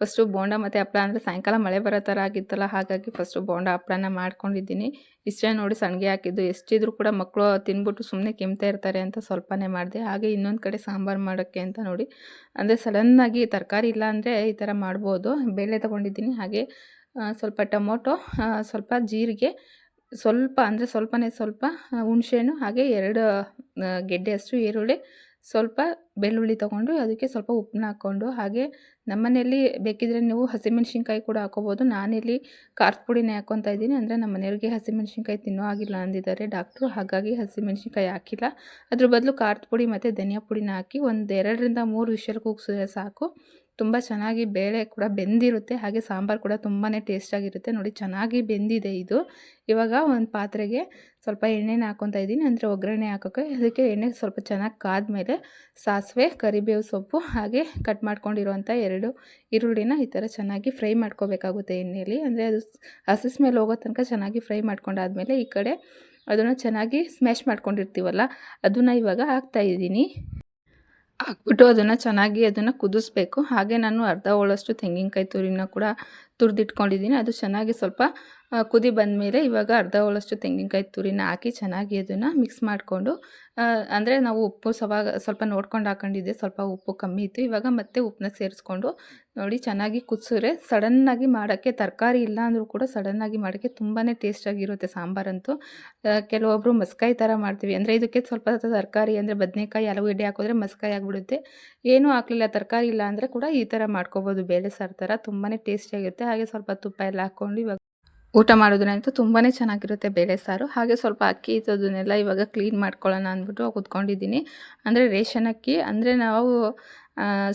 ಫಸ್ಟು ಬೋಂಡ ಮತ್ತು ಹಪ್ಪಳ ಅಂದರೆ ಸಾಯಂಕಾಲ ಮಳೆ ಬರೋ ಥರ ಆಗಿತ್ತಲ್ಲ, ಹಾಗಾಗಿ ಫಸ್ಟು ಬೋಂಡ ಹಪ್ಪಳನ ಮಾಡ್ಕೊಂಡಿದ್ದೀನಿ. ಇಷ್ಟೇ ನೋಡಿ ಸಣ್ಗೆ ಹಾಕಿದ್ದು. ಎಷ್ಟಿದ್ರು ಕೂಡ ಮಕ್ಕಳು ತಿನ್ಬಿಟ್ಟು ಸುಮ್ಮನೆ ಕೆಮ್ತಾ ಇರ್ತಾರೆ ಅಂತ ಸ್ವಲ್ಪನೇ ಮಾಡಿದೆ. ಹಾಗೆ ಇನ್ನೊಂದು ಕಡೆ ಸಾಂಬಾರು ಮಾಡೋಕ್ಕೆ ಅಂತ ನೋಡಿ. ಅಂದರೆ ಸಡನ್ನಾಗಿ ತರಕಾರಿ ಇಲ್ಲ ಅಂದರೆ ಈ ಥರ ಮಾಡ್ಬೋದು. ಬೇಳೆ ತೊಗೊಂಡಿದ್ದೀನಿ. ಹಾಗೆ ಸ್ವಲ್ಪ ಟೊಮೊಟೊ ಸ್ವಲ್ಪ ಜೀರಿಗೆ, ಸ್ವಲ್ಪ ಅಂದರೆ ಸ್ವಲ್ಪನೇ ಸ್ವಲ್ಪ ಹುಣಸೆಹಣ್ಣು, ಹಾಗೆ ಎರಡು ಗೆಡ್ಡೆಯಷ್ಟು ಈರುಳ್ಳಿ, ಸ್ವಲ್ಪ ಬೆಳ್ಳುಳ್ಳಿ ತೊಗೊಂಡು ಅದಕ್ಕೆ ಸ್ವಲ್ಪ ಉಪ್ಪನ್ನ ಹಾಕ್ಕೊಂಡು, ಹಾಗೆ ನಮ್ಮನೆಯಲ್ಲಿ ಬೇಕಿದ್ರೆ ನೀವು ಹಸಿಮೆಣ್ಸಿನ್ಕಾಯಿ ಕೂಡ ಹಾಕೋಬೋದು. ನಾನಿಲ್ಲಿ ಖಾರದ ಪುಡಿನೇ ಹಾಕ್ಕೊತಾ ಇದ್ದೀನಿ. ಅಂದರೆ ನಮ್ಮ ಮನೆಯವ್ರಿಗೆ ಹಸಿಮೆಣ್ಸಿನ್ಕಾಯಿ ತಿನ್ನೋ ಆಗಿಲ್ಲ ಅಂದಿದ್ದಾರೆ ಡಾಕ್ಟ್ರು. ಹಾಗಾಗಿ ಹಸಿಮೆಣ್ಸಿನ್ಕಾಯಿ ಹಾಕಿಲ್ಲ. ಅದ್ರ ಬದಲು ಖಾರದ ಪುಡಿ ಮತ್ತು ಧನಿಯಾ ಪುಡಿನ ಹಾಕಿ ಒಂದು ಎರಡರಿಂದ ಮೂರು ವಿಷಲ್ ಕೂಗಿಸಿದ್ರೆ ಸಾಕು. ತುಂಬ ಚೆನ್ನಾಗಿ ಬೇಳೆ ಕೂಡ ಬೆಂದಿರುತ್ತೆ, ಹಾಗೆ ಸಾಂಬಾರು ಕೂಡ ತುಂಬಾ ಟೇಸ್ಟಾಗಿರುತ್ತೆ ನೋಡಿ, ಚೆನ್ನಾಗಿ ಬೆಂದಿದೆ ಇದು. ಇವಾಗ ಒಂದು ಪಾತ್ರೆಗೆ ಸ್ವಲ್ಪ ಎಣ್ಣೆನ ಹಾಕೊತಾ ಇದ್ದೀನಿ. ಅಂದರೆ ಒಗ್ಗರಣೆ ಹಾಕೋಕ್ಕೆ ಅದಕ್ಕೆ ಎಣ್ಣೆ ಸ್ವಲ್ಪ ಚೆನ್ನಾಗಿ ಕಾದ್ಮೇಲೆ ಸಾಸಿವೆ, ಕರಿಬೇವು ಸೊಪ್ಪು, ಹಾಗೆ ಕಟ್ ಮಾಡ್ಕೊಂಡಿರುವಂಥ ಎರಡು ಈರುಳ್ಳಿನ ಈ ಥರ ಚೆನ್ನಾಗಿ ಫ್ರೈ ಮಾಡ್ಕೋಬೇಕಾಗುತ್ತೆ ಎಣ್ಣೆಯಲ್ಲಿ ಅಂದರೆ ಅದು ಹಸಿಸ್ ಮೇಲೆ ಹೋಗೋ ತನಕ ಚೆನ್ನಾಗಿ ಫ್ರೈ ಮಾಡ್ಕೊಂಡಾದ್ಮೇಲೆ ಈ ಕಡೆ ಅದನ್ನು ಚೆನ್ನಾಗಿ ಸ್ಮ್ಯಾಶ್ ಮಾಡ್ಕೊಂಡಿರ್ತೀವಲ್ಲ, ಅದನ್ನು ಇವಾಗ ಹಾಕ್ತಾಯಿದ್ದೀನಿ ಹಾಕ್ಬಿಟ್ಟು ಅದನ್ನು ಚೆನ್ನಾಗಿ ಅದನ್ನು ಕುದಿಸ್ಬೇಕು. ಹಾಗೆ ನಾನು ಅರ್ಧ ಹೋಳಷ್ಟು ತೆಂಗಿನಕಾಯಿ ತುರಿನ ಕೂಡ ತುರಿದಿಟ್ಕೊಂಡಿದ್ದೀನಿ. ಅದು ಚೆನ್ನಾಗಿ ಸ್ವಲ್ಪ ಕುದಿ ಬಂದಮೇಲೆ ಇವಾಗ ಅರ್ಧ ಹೋಳಷ್ಟು ತೆಂಗಿನಕಾಯಿ ತುರಿನ ಹಾಕಿ ಚೆನ್ನಾಗಿ ಅದನ್ನು ಮಿಕ್ಸ್ ಮಾಡಿಕೊಂಡು ಅಂದರೆ ನಾವು ಉಪ್ಪು ಸವಾಗ ಸ್ವಲ್ಪ ನೋಡ್ಕೊಂಡು ಹಾಕೊಂಡಿದ್ದೆ, ಸ್ವಲ್ಪ ಉಪ್ಪು ಕಮ್ಮಿ ಇತ್ತು. ಇವಾಗ ಮತ್ತೆ ಉಪ್ಪನ್ನ ಸೇರಿಸ್ಕೊಂಡು ನೋಡಿ ಚೆನ್ನಾಗಿ ಕುದಿಸಿದ್ರೆ ಸಡನ್ನಾಗಿ ಮಾಡೋಕ್ಕೆ ತರಕಾರಿ ಇಲ್ಲ ಅಂದರೂ ಕೂಡ ಸಡನ್ನಾಗಿ ಮಾಡೋಕ್ಕೆ ತುಂಬಾ ಟೇಸ್ಟಾಗಿರುತ್ತೆ ಸಾಂಬಾರಂತೂ. ಕೆಲವೊಬ್ಬರು ಮಸ್ಕಾಯಿ ಥರ ಮಾಡ್ತೀವಿ. ಅಂದರೆ ಇದಕ್ಕೆ ಸ್ವಲ್ಪ ತರಕಾರಿ, ಅಂದರೆ ಬದನೆಕಾಯಿ, ಆಲೂಗಡ್ಡೆ ಹಾಕಿದ್ರೆ ಮಸ್ಕಾಯಿ ಆಗಿಬಿಡುತ್ತೆ. ಏನೂ ಹಾಕಲಿಲ್ಲ, ತರಕಾರಿ ಇಲ್ಲ ಅಂದರೆ ಕೂಡ ಈ ಥರ ಮಾಡ್ಕೋಬೋದು. ಬೇಳೆ ಸಾರು ಥರ ತುಂಬಾ ಟೇಸ್ಟಿಯಾಗಿರುತ್ತೆ ಹಾಗೆ ಸ್ವಲ್ಪ ತುಪ್ಪ ಎಲ್ಲ ಹಾಕ್ಕೊಂಡು ಇವಾಗ ಊಟ ಮಾಡೋದ್ರಂತೂ ತುಂಬಾ ಚೆನ್ನಾಗಿರುತ್ತೆ ಬೇಳೆ ಸಾರು. ಹಾಗೆ ಸ್ವಲ್ಪ ಅಕ್ಕಿ ಇದ್ದದನ್ನೆಲ್ಲ ಇವಾಗ ಕ್ಲೀನ್ ಮಾಡ್ಕೊಳ್ಳೋಣ ಅಂದ್ಬಿಟ್ಟು ಕುತ್ಕೊಂಡಿದ್ದೀನಿ. ಅಂದರೆ ರೇಷನ್ ಅಕ್ಕಿ. ಅಂದರೆ ನಾವು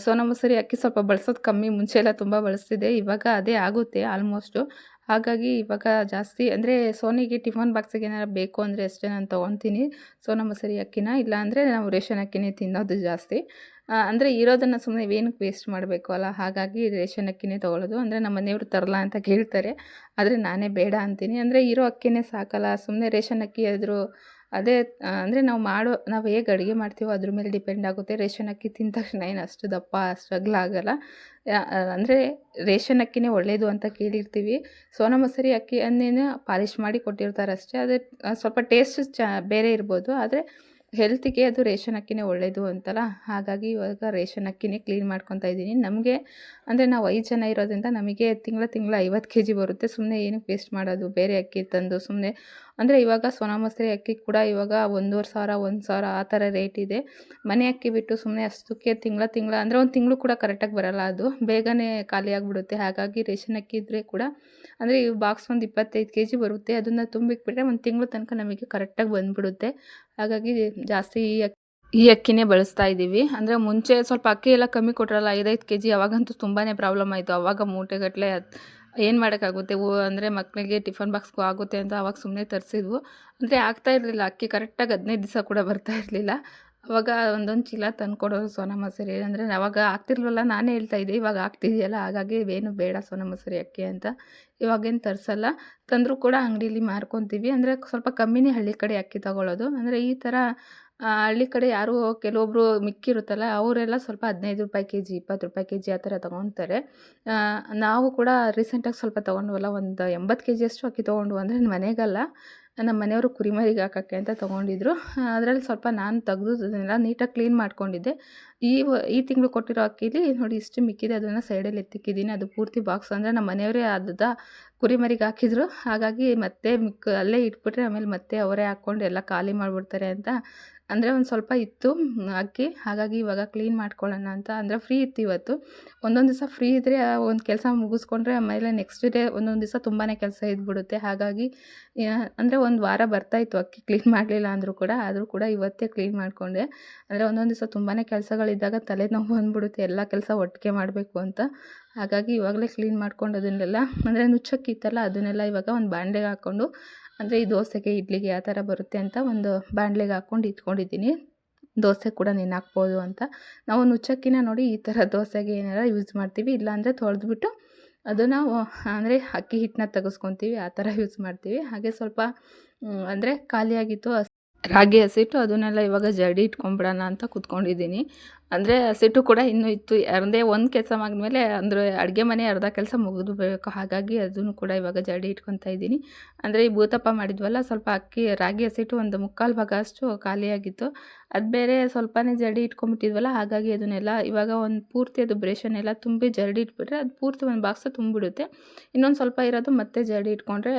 ಸೋನಾ ಮೊಸರಿ ಅಕ್ಕಿ ಸ್ವಲ್ಪ ಬಳಸೋದು ಕಮ್ಮಿ. ಮುಂಚೆ ಎಲ್ಲ ತುಂಬ ಬಳಸ್ತಿದ್ದೆ. ಇವಾಗ ಅದೇ ಆಗುತ್ತೆ ಆಲ್ಮೋಸ್ಟು ಹಾಗಾಗಿ ಇವಾಗ ಜಾಸ್ತಿ, ಅಂದರೆ ಸೋನಿಗೆ ಟಿಫನ್ ಬಾಕ್ಸಿಗೆ ಏನಾರು ಬೇಕು ಅಂದರೆ ಅಷ್ಟೇ ನಾನು ತೊಗೊತೀನಿ. ಸೋನಾ ಮೊಸರಿ ಅಕ್ಕಿನ. ಇಲ್ಲಾಂದರೆ ನಾವು ರೇಷನ್ ಅಕ್ಕಿನೇ ತಿನ್ನೋದು ಜಾಸ್ತಿ. ಅಂದರೆ ಇರೋದನ್ನು ಸುಮ್ಮನೆ ಏನಕ್ಕೆ ವೇಸ್ಟ್ ಮಾಡಬೇಕು ಅಲ್ಲ? ಹಾಗಾಗಿ ರೇಷನ್ ಅಕ್ಕಿನೇ ತೊಗೊಳ್ಳೋದು ಅಂದರೆ ನಮ್ಮ ಮನೆಯವರು ತರಲ್ಲ ಅಂತ ಕೇಳ್ತಾರೆ. ಆದರೆ ನಾನೇ ಬೇಡ ಅಂತೀನಿ. ಅಂದರೆ ಇರೋ ಅಕ್ಕಿನೇ ಸಾಕಲ್ಲ. ಸುಮ್ಮನೆ ರೇಷನ್ ಅಕ್ಕಿ ಆದರೂ ಅದೇ ಅಂದರೆ ನಾವು ಮಾಡೋ, ನಾವು ಹೇಗೆ ಅಡುಗೆ ಮಾಡ್ತೀವೋ ಅದ್ರ ಮೇಲೆ ಡಿಪೆಂಡ್ ಆಗುತ್ತೆ. ರೇಷನ್ ಅಕ್ಕಿ ತಿಂದ ತಕ್ಷಣ ಏನು ಅಷ್ಟು ದಪ್ಪ ಸ್ಟ್ರಗಲ್ ಆಗೋಲ್ಲ. ಅಂದರೆ ರೇಷನ್ ಅಕ್ಕಿನೇ ಒಳ್ಳೆಯದು ಅಂತ ಕೇಳಿರ್ತೀವಿ. ಸೋನಾ ಮಸೂರಿ ಅಕ್ಕಿಯನ್ನೇನು ಪಾಲಿಷ್ ಮಾಡಿ ಕೊಟ್ಟಿರ್ತಾರೆ ಅಷ್ಟೇ ಅದೇ ಸ್ವಲ್ಪ ಟೇಸ್ಟ್ ಚ, ಬೇರೆ ಇರ್ಬೋದು. ಆದರೆ ಹೆಲ್ತಿಗೆ ಅದು ರೇಷನ್ ಅಕ್ಕಿನೇ ಒಳ್ಳೆಯದು ಅಂತಲ್ಲ? ಹಾಗಾಗಿ ಇವಾಗ ರೇಷನ್ ಅಕ್ಕಿನೇ ಕ್ಲೀನ್ ಮಾಡ್ಕೊತಾ ಇದ್ದೀನಿ. ನಮಗೆ ಅಂದರೆ ನಾವು ಐದು ಜನ ಇರೋದ್ರಿಂದ ನಮಗೆ ತಿಂಗಳ ತಿಂಗಳ ಐವತ್ತು ಕೆ ಜಿ ಬರುತ್ತೆ. ಸುಮ್ಮನೆ ಏನಕ್ಕೆ ವೇಸ್ಟ್ ಮಾಡೋದು? ಬೇರೆ ಅಕ್ಕಿ ತಂದು ಸುಮ್ಮನೆ ಅಂದರೆ ಇವಾಗ ಸೋನಾ ಮಸೂರಿ ಅಕ್ಕಿ ಕೂಡ ಇವಾಗ ಒಂದೂವರೆ ಸಾವಿರ, ಒಂದು ಸಾವಿರ ಆ ಥರ ರೇಟ್ ಇದೆ. ಮನೆ ಅಕ್ಕಿ ಬಿಟ್ಟು ಸುಮ್ಮನೆ ಅಷ್ಟಕ್ಕೆ ತಿಂಗಳ ತಿಂಗಳ ಅಂದರೆ ಒಂದು ತಿಂಗಳು ಕೂಡ ಕರೆಕ್ಟಾಗಿ ಬರಲ್ಲ ಅದು. ಬೇಗನೆ ಖಾಲಿಯಾಗಿಬಿಡುತ್ತೆ ಹಾಗಾಗಿ ರೇಷನ್ ಅಕ್ಕಿ ಇದ್ದರೆ ಕೂಡ ಅಂದರೆ ಈ ಬಾಕ್ಸ್ ಒಂದು ಇಪ್ಪತ್ತೈದು ಕೆ ಜಿ ಬರುತ್ತೆ. ಅದನ್ನು ತುಂಬಿಕ್ಬಿಟ್ರೆ ಒಂದು ತಿಂಗಳು ತನಕ ನಮಗೆ ಕರೆಕ್ಟಾಗಿ ಬಂದುಬಿಡುತ್ತೆ. ಹಾಗಾಗಿ ಜಾಸ್ತಿ ಈ ಅಕ್ಕಿ ಈ ಅಕ್ಕಿನೇ ಬಳಸ್ತಾ ಇದ್ದೀವಿ ಅಂದರೆ ಮುಂಚೆ ಸ್ವಲ್ಪ ಅಕ್ಕಿ ಎಲ್ಲ ಕಮ್ಮಿ ಕೊಟ್ಟರಲ್ಲ ಐದೈದು ಕೆ ಜಿ ಅವಾಗಂತೂ ತುಂಬಾ ಪ್ರಾಬ್ಲಮ್ ಆಯಿತು. ಅವಾಗ ಮೂಟೆಗಟ್ಟಲೆ ಏನು ಮಾಡೋಕ್ಕಾಗುತ್ತೆ? ಓ, ಅಂದರೆ ಮಕ್ಕಳಿಗೆ ಟಿಫನ್ ಬಾಕ್ಸ್ಗೂ ಆಗುತ್ತೆ ಅಂತ ಅವಾಗ ಸುಮ್ಮನೆ ತರಿಸಿದ್ವು. ಅಂದರೆ ಆಗ್ತಾ ಇರಲಿಲ್ಲ, ಅಕ್ಕಿ ಕರೆಕ್ಟಾಗಿ ಹದಿನೈದು ದಿವಸ ಕೂಡ ಬರ್ತಾ ಇರಲಿಲ್ಲ. ಅವಾಗ ಒಂದೊಂದು ಚೀಲ ತಂದುಕೊಡೋರು ಸೋನಾ ಮೊಸರಿ ಅಂದರೆ ಅವಾಗ ಆಗ್ತಿರ್ಲಿಲ್ಲ, ನಾನೇ ಹೇಳ್ತಾ ಇದ್ದೆ, ಇವಾಗ ಆಗ್ತಿದೆಯಲ್ಲ, ಹಾಗಾಗಿ ಏನು ಬೇಡ ಸೋನಾ ಮಸೂರಿ ಅಕ್ಕಿ ಅಂತ. ಇವಾಗೇನು ತರಿಸಲ್ಲ. ತಂದರೂ ಕೂಡ ಅಂಗಡೀಲಿ ಮಾರ್ಕೊತೀವಿ. ಅಂದರೆ ಸ್ವಲ್ಪ ಕಮ್ಮಿನೇ ಹಳ್ಳಿ ಕಡೆ ಅಕ್ಕಿ ತಗೊಳ್ಳೋದು ಅಂದರೆ ಈ ಥರ ಹಳ್ಳಿ ಕಡೆ ಯಾರು ಕೆಲವೊಬ್ಬರು ಮಿಕ್ಕಿರುತ್ತಲ್ಲ, ಅವರೆಲ್ಲ ಸ್ವಲ್ಪ ಹದಿನೈದು ರೂಪಾಯಿ ಕೆ ಜಿ ಇಪ್ಪತ್ತು ರೂಪಾಯಿ ಕೆ ಜಿ ಆ ಥರ ತೊಗೊತಾರೆ ನಾವು ಕೂಡ ರೀಸೆಂಟಾಗಿ ಸ್ವಲ್ಪ ತೊಗೊಂಡ್ವಲ್ಲ, ಒಂದು ಎಂಬತ್ತು ಕೆ ಜಿಯಷ್ಟು ಅಕ್ಕಿ ತೊಗೊಂಡು ಅಂದರೆ ಮನೆಗಲ್ಲ. ನಮ್ಮ ಮನೆಯವರು ಕುರಿಮರಿಗೆ ಹಾಕೋಕ್ಕೆ ಅಂತ ತೊಗೊಂಡಿದ್ರು. ಅದರಲ್ಲಿ ಸ್ವಲ್ಪ ನಾನು ತೆಗೆದು ಅದನ್ನೆಲ್ಲ ನೀಟಾಗಿ ಕ್ಲೀನ್ ಮಾಡ್ಕೊಂಡಿದ್ದೆ. ಈ ಈ ತಿಂಗಳು ಕೊಟ್ಟಿರೋ ಅಕ್ಕಿಲಿ ನೋಡಿ ಇಷ್ಟು ಮಿಕ್ಕಿದೆ, ಅದನ್ನು ಸೈಡಲ್ಲಿ ಎತ್ತಿಕ್ಕಿದ್ದೀನಿ. ಅದು ಪೂರ್ತಿ ಬಾಕ್ಸ್ ಅಂದರೆ ನಮ್ಮ ಮನೆಯವರೇ ಅದ ಕುರಿಮರಿಗೆ ಹಾಕಿದ್ರು. ಹಾಗಾಗಿ ಮತ್ತೆ ಮಿಕ್ಕ ಅಲ್ಲೇ ಇಟ್ಬಿಟ್ರೆ ಆಮೇಲೆ ಮತ್ತೆ ಅವರೇ ಹಾಕ್ಕೊಂಡು ಎಲ್ಲ ಖಾಲಿ ಮಾಡಿಬಿಡ್ತಾರೆ ಅಂತ ಅಂದರೆ ಒಂದು ಸ್ವಲ್ಪ ಇತ್ತು ಅಕ್ಕಿ. ಹಾಗಾಗಿ ಇವಾಗ ಕ್ಲೀನ್ ಮಾಡ್ಕೊಳ್ಳೋಣ ಅಂತ. ಅಂದರೆ ಫ್ರೀ ಇತ್ತು ಇವತ್ತು. ಒಂದೊಂದು ದಿವಸ ಫ್ರೀ ಇದ್ದರೆ ಒಂದು ಕೆಲಸ ಮುಗಿಸ್ಕೊಂಡ್ರೆ ಆಮೇಲೆ ನೆಕ್ಸ್ಟ್ ಡೇ ಒಂದೊಂದು ದಿವಸ ತುಂಬಾ ಕೆಲಸ ಇದ್ಬಿಡುತ್ತೆ. ಹಾಗಾಗಿ ಅಂದರೆ ಒಂದು ವಾರ ಬರ್ತಾಯಿತ್ತು ಅಕ್ಕಿ ಕ್ಲೀನ್ ಮಾಡಲಿಲ್ಲ ಅಂದರೂ ಕೂಡ. ಆದರೂ ಕೂಡ ಇವತ್ತೇ ಕ್ಲೀನ್ ಮಾಡಿಕೊಂಡೆ. ಅಂದರೆ ಒಂದೊಂದು ದಿವಸ ತುಂಬಾ ಕೆಲಸಗಳಿದ್ದಾಗ ತಲೆನೋವು ಬಂದ್ಬಿಡುತ್ತೆ. ಎಲ್ಲ ಕೆಲಸ ಒಟ್ಟಿಗೆ ಮಾಡಬೇಕು ಅಂತ. ಹಾಗಾಗಿ ಇವಾಗಲೇ ಕ್ಲೀನ್ ಮಾಡ್ಕೊಂಡು ಅದನ್ನೆಲ್ಲ, ಅಂದರೆ ನುಚ್ಚಕ್ಕಿತ್ತಲ್ಲ ಅದನ್ನೆಲ್ಲ ಇವಾಗ ಒಂದು ಬಾಣಲೆಗೆ ಹಾಕ್ಕೊಂಡು ಅಂದರೆ ಈ ದೋಸೆಗೆ ಇಡ್ಲಿಗೆ ಯಾವ ಥರ ಬರುತ್ತೆ ಅಂತ ಒಂದು ಬಾಣಲೆಗೆ ಹಾಕ್ಕೊಂಡು ಇಟ್ಕೊಂಡಿದ್ದೀನಿ. ದೋಸೆ ಕೂಡ ನೆನೆ ಹಾಕ್ಬೋದು ಅಂತ. ನಾವು ನುಚ್ಚಕ್ಕಿನ ನೋಡಿ ಈ ಥರ ದೋಸೆಗೆ ಏನಾರ ಯೂಸ್ ಮಾಡ್ತೀವಿ, ಇಲ್ಲಾಂದರೆ ತೊಳೆದ್ಬಿಟ್ಟು ಅದನ್ನು, ಅಂದರೆ ಅಕ್ಕಿ ಹಿಟ್ಟನ್ನ ತೆಗೆಸ್ಕೊತೀವಿ, ಆ ಥರ ಯೂಸ್ ಮಾಡ್ತೀವಿ. ಹಾಗೆ ಸ್ವಲ್ಪ ಅಂದರೆ ಖಾಲಿಯಾಗಿತ್ತು, ರಾಗಿ ಹಸಿಟ್ಟು, ಅದನ್ನೆಲ್ಲ ಇವಾಗ ಜಡಿ ಇಟ್ಕೊಂಬಿಡೋಣ ಅಂತ ಕೂತ್ಕೊಂಡಿದ್ದೀನಿ. ಅಂದರೆ ಸಿಟ್ಟು ಕೂಡ ಇನ್ನೂ ಇತ್ತು. ಅರ್ಧೇ ಒಂದು ಕೆಲಸ ಮಾಡಿದ್ಮೇಲೆ ಅಂದರೆ ಅಡುಗೆ ಮನೆ ಅರ್ಧ ಕೆಲಸ ಮುಗಿದ್ಬೇಕು ಹಾಗಾಗಿ ಅದನ್ನು ಕೂಡ ಇವಾಗ ಜಡಿ ಇಟ್ಕೊತಾ ಇದ್ದೀನಿ. ಅಂದರೆ ಈ ಭೂತಪ್ಪ ಮಾಡಿದ್ವಲ್ಲ, ಸ್ವಲ್ಪ ಅಕ್ಕಿ ರಾಗಿ ಹಸಿಟ್ಟು ಒಂದು ಮುಕ್ಕಾಲು ಭಾಗ ಅಷ್ಟು ಖಾಲಿಯಾಗಿತ್ತು. ಅದು ಬೇರೆ ಸ್ವಲ್ಪನೇ ಜಡಿ ಇಟ್ಕೊಂಬಿಟ್ಟಿದ್ವಲ್ಲ ಹಾಗಾಗಿ ಅದನ್ನೆಲ್ಲ ಇವಾಗ ಒಂದು ಪೂರ್ತಿ ಅದು ಬ್ರೇಷನ್ನೆಲ್ಲ ತುಂಬಿ ಜರಡಿ ಇಟ್ಬಿಟ್ರೆ ಅದು ಪೂರ್ತಿ ಒಂದು ಬಾಕ್ಸ್ ತುಂಬಿಬಿಡುತ್ತೆ ಇನ್ನೊಂದು ಸ್ವಲ್ಪ ಇರೋದು ಮತ್ತೆ ಜಡಿ ಇಟ್ಕೊಂಡ್ರೆ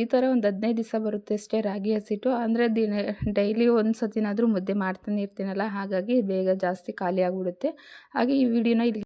ಈ ಥರ ಒಂದು ಹದಿನೈದು ದಿವಸ ಬರುತ್ತೆ ಅಷ್ಟೇ ರಾಗಿ ಹಸಿಟ್ಟು. ಅಂದರೆ ದಿನ ಡೈಲಿ ಒಂದು ಸತಿನಾದರೂ ಮುದ್ದೆ ಮಾಡ್ತಾನೆ ಇರ್ತೀನಲ್ಲ, ಹಾಗಾಗಿ ಬೇಗ ಜಾಸ್ತಿ ಖಾಲಿ ಆಗಿಬಿಡುತ್ತೆ ಹಾಗೆ ಈ ವಿಡಿಯೋನ ಇಲ್ಲಿ